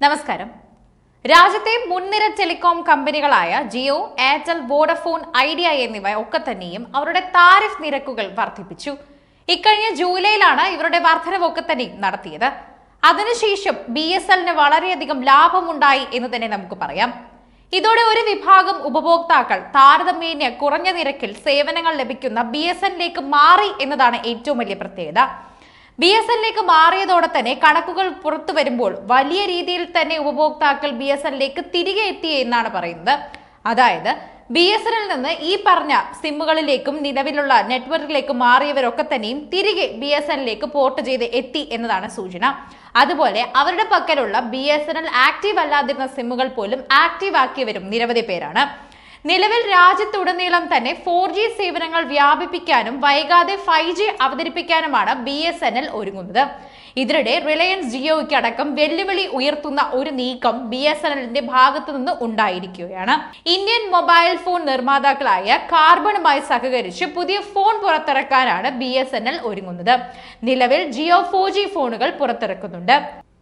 നമസ്കാരം. രാജ്യത്തെ മുൻനിര ടെലികോം കമ്പനികളായ ജിയോ എയർടെൽ വോഡഫോൺ ഐഡിയ എന്നിവ ഒക്കെ തന്നെയും അവരുടെ താരിഫ് നിരക്കുകൾ വർദ്ധിപ്പിച്ചു. ഇക്കഴിഞ്ഞ ജൂലൈയിലാണ് ഇവരുടെ വർധനവൊക്കെ തന്നെയും നടത്തിയത്. അതിനുശേഷം ബി എസ് എല്ലിന് വളരെയധികം ലാഭമുണ്ടായി എന്ന് തന്നെ നമുക്ക് പറയാം. ഇതോടെ ഒരു വിഭാഗം ഉപഭോക്താക്കൾ താരതമ്യേന കുറഞ്ഞ നിരക്കിൽ സേവനങ്ങൾ ലഭിക്കുന്ന ബി എസ് എന്നിലേക്ക് മാറി എന്നതാണ് ഏറ്റവും വലിയ പ്രത്യേകത. ബി എസ് എന്നിലേക്ക് മാറിയതോടെ തന്നെ കണക്കുകൾ പുറത്തു വരുമ്പോൾ വലിയ രീതിയിൽ തന്നെ ഉപഭോക്താക്കൾ ബി എസ് എന്നിലേക്ക് തിരികെ എത്തി എന്നാണ് പറയുന്നത്. അതായത് ബി എസ് എന്നിൽ നിന്ന് ഈ പറഞ്ഞ സിമ്മുകളിലേക്കും നിലവിലുള്ള നെറ്റ്വർക്കിലേക്ക് മാറിയവരൊക്കെ തന്നെയും തിരികെ ബി എസ് എന്നിലേക്ക് പോർട്ട് ചെയ്ത് എത്തി എന്നതാണ് സൂചന. അതുപോലെ അവരുടെ പക്കലുള്ള B S N L active അല്ലാതിരുന്ന സിമ്മുകൾ പോലും ആക്റ്റീവ് ആക്കിയവരും നിരവധി പേരാണ്. നിലവിൽ രാജ്യത്തുടനീളം തന്നെ ഫോർ ജി സേവനങ്ങൾ വ്യാപിപ്പിക്കാനും വൈകാതെ ഫൈവ് ജി അവതരിപ്പിക്കാനുമാണ് ബി എസ് എൻ എൽ ഒരുങ്ങുന്നത്. ഇതിനിടെ റിലയൻസ് ജിയോയ്ക്ക് അടക്കം വെല്ലുവിളി ഉയർത്തുന്ന ഒരു നീക്കം ബി എസ് എൻ എല്ലിന്റെ ഭാഗത്തു നിന്ന് ഉണ്ടായിരിക്കുകയാണ്. ഇന്ത്യൻ മൊബൈൽ ഫോൺ നിർമ്മാതാക്കളായ കാർബണുമായി സഹകരിച്ച് പുതിയ ഫോൺ പുറത്തിറക്കാനാണ് ബി എസ് എൻ എൽ ഒരുങ്ങുന്നത്. നിലവിൽ ജിയോ ഫോർ ജി ഫോണുകൾ പുറത്തിറക്കുന്നുണ്ട്.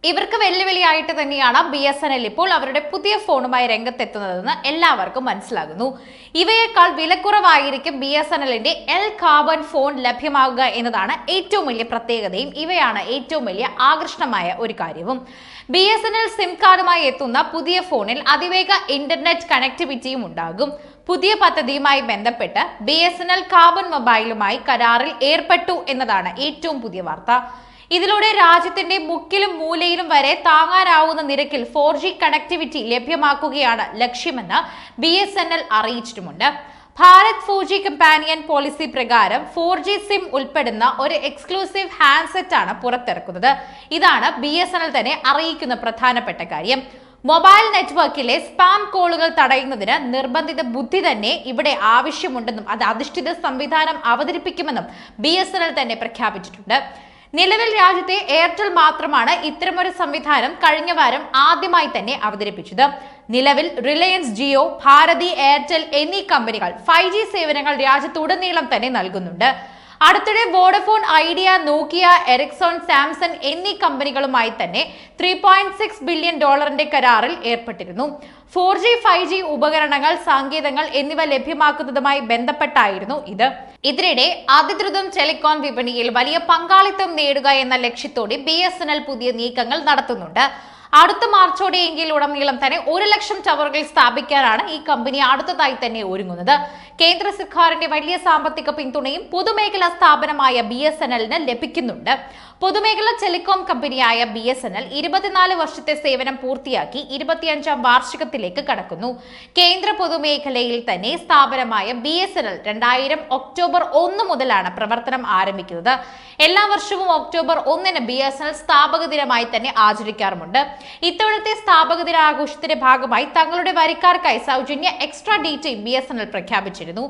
ഇവർക്ക് വെല്ലുവിളിയായിട്ട് തന്നെയാണ് ബി എസ് എൻ എൽ ഇപ്പോൾ അവരുടെ പുതിയ ഫോണുമായി രംഗത്തെത്തുന്നതെന്ന് എല്ലാവർക്കും മനസ്സിലാകുന്നു. ഇവയേക്കാൾ വിലക്കുറവായിരിക്കും ബി എസ് എൻ എല്ലിന്റെ എൽ കാർബൺ ഫോൺ ലഭ്യമാകുക എന്നതാണ് ഏറ്റവും വലിയ പ്രത്യേകതയും. ഇവയാണ് ഏറ്റവും വലിയ ആകർഷണമായ ഒരു കാര്യവും. B S N L sim കാർഡുമായി എത്തുന്ന പുതിയ ഫോണിൽ അതിവേഗ ഇന്റർനെറ്റ് കണക്ടിവിറ്റിയും ഉണ്ടാകും. പുതിയ പദ്ധതിയുമായി ബന്ധപ്പെട്ട് B S N L Karbonn മൊബൈലുമായി കരാറിൽ ഏർപ്പെട്ടു എന്നതാണ് ഏറ്റവും പുതിയ വാർത്ത. ഇതിലൂടെ രാജ്യത്തിന്റെ മുക്കിലും മൂലയിലും വരെ താങ്ങാനാവുന്ന നിരക്കിൽ ഫോർ ജി കണക്ടിവിറ്റി ലഭ്യമാക്കുകയാണ് ലക്ഷ്യമെന്ന് B S N L അറിയിച്ചിട്ടുമുണ്ട്. Bharat four G companion policy പ്രകാരം ഫോർ ജി സിം ഉൾപ്പെടുന്ന ഒരു എക്സ്ക്ലൂസീവ് ഹാൻഡ്സെറ്റ് ആണ് പുറത്തിറക്കുന്നത്. ഇതാണ് ബി എസ് എൻ എൽ തന്നെ അറിയിക്കുന്ന പ്രധാനപ്പെട്ട കാര്യം. മൊബൈൽ നെറ്റ്വർക്കിലെ സ്പാം കോളുകൾ തടയുന്നതിന് നിർബന്ധിത ബുദ്ധി തന്നെ ഇവിടെ ആവശ്യമുണ്ടെന്നും അത് അധിഷ്ഠിത സംവിധാനം അവതരിപ്പിക്കുമെന്നും ബി തന്നെ പ്രഖ്യാപിച്ചിട്ടുണ്ട്. നിലവിൽ രാജ്യത്തെ എയർടെൽ മാത്രമാണ് ഇത്തരമൊരു സംവിധാനം കഴിഞ്ഞ വാരം ആദ്യമായി തന്നെ അവതരിപ്പിച്ചത്. നിലവിൽ റിലയൻസ് ജിയോ ഭാരതി എയർടെൽ എന്നീ കമ്പനികൾ ഫൈവ് സേവനങ്ങൾ രാജ്യത്തുടനീളം തന്നെ നൽകുന്നുണ്ട്. അടുത്തിടെ Vodafone Idea Nokia Ericsson Samsung എന്നീ കമ്പനികളുമായി തന്നെ ത്രീ പോയിന്റ് സിക്സ് ബില്യൺ ഡോളറിന്റെ കരാറിൽ ഏർപ്പെട്ടിരുന്നു. ഫോർ ജി ഫൈവ് ജി ഉപകരണങ്ങൾ സാങ്കേതങ്ങൾ എന്നിവ ലഭ്യമാക്കുന്നതുമായി ബന്ധപ്പെട്ടായിരുന്നു ഇത്. ഇതിനിടെ അതിദ്രുതം ടെലികോം വിപണിയിൽ വലിയ പങ്കാളിത്തം നേടുക എന്ന ലക്ഷ്യത്തോടെ ബി പുതിയ നീക്കങ്ങൾ നടത്തുന്നുണ്ട്. അടുത്ത മാർച്ചോടെയെങ്കിൽ ഉടനീളം തന്നെ ഒരു ലക്ഷം ടവറുകൾ സ്ഥാപിക്കാനാണ് ഈ കമ്പനി അടുത്തതായി തന്നെ ഒരുങ്ങുന്നത്. കേന്ദ്ര സർക്കാരിന്റെ വലിയ സാമ്പത്തിക പിന്തുണയും പൊതുമേഖലാ സ്ഥാപനമായ ബി എസ് എൻ എല്ലിന് ലഭിക്കുന്നുണ്ട്. പൊതുമേഖലാ ടെലികോം കമ്പനിയായ ബി എസ് എൻ എൽ ഇരുപത്തിനാല് വർഷത്തെ സേവനം പൂർത്തിയാക്കി ഇരുപത്തിയഞ്ചാം വാർഷികത്തിലേക്ക് കടക്കുന്നു. കേന്ദ്ര പൊതുമേഖലയിൽ തന്നെ സ്ഥാപനമായ ബി എസ് എൻ എൽ രണ്ടായിരം ഒക്ടോബർ ഒന്ന് മുതലാണ് പ്രവർത്തനം ആരംഭിക്കുന്നത്. എല്ലാ വർഷവും ഒക്ടോബർ ഒന്നിന് ബി എസ് എൻ എൽ സ്ഥാപക ദിനമായി തന്നെ ആചരിക്കാറുമുണ്ട്. ഇത്തവണത്തെ സ്ഥാപക ദിനാഘോഷത്തിന്റെ ഭാഗമായി തങ്ങളുടെ വരിക്കാർക്കായി സൗജന്യ എക്സ്ട്രാ ഡേറ്റയും ബി എസ് എൻ എൽ പ്രഖ്യാപിച്ചിരുന്നു.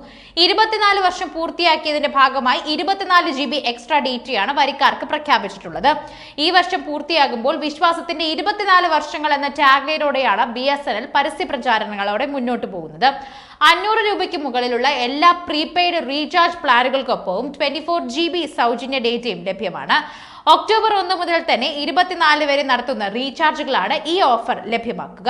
ഇരുപത്തിനാല് വർഷം പൂർത്തിയാക്കിയതിന്റെ ഭാഗമായി ഇരുപത്തിനാല് ജി ബി എക്സ്ട്രാ ഡേറ്റയാണ് വരിക്കാർക്ക് പ്രഖ്യാപിച്ചിട്ടുള്ളത്. ഈ വർഷം പൂർത്തിയാകുമ്പോൾ വിശ്വാസത്തിന്റെ ഇരുപത്തിനാല് വർഷങ്ങൾ എന്ന ടാഗ്ലൈനോടെയാണ് ബി എസ് എൻ എൽ പരസ്യ പ്രചാരണങ്ങളോടെ മുന്നോട്ട് പോകുന്നത്. അഞ്ഞൂറ് രൂപയ്ക്ക് മുകളിലുള്ള എല്ലാ പ്രീപെയ്ഡ് റീചാർജ് പ്ലാനുകൾക്കൊപ്പവും ട്വന്റി ഫോർ ജി ബി സൗജന്യ ഡേറ്റയും ലഭ്യമാണ്. ഒക്ടോബർ ഒന്ന് മുതൽ തന്നെ ഇരുപത്തിനാല് വരെ നടത്തുന്ന റീചാർജുകളാണ് ഈ ഓഫർ ലഭ്യമാക്കുക.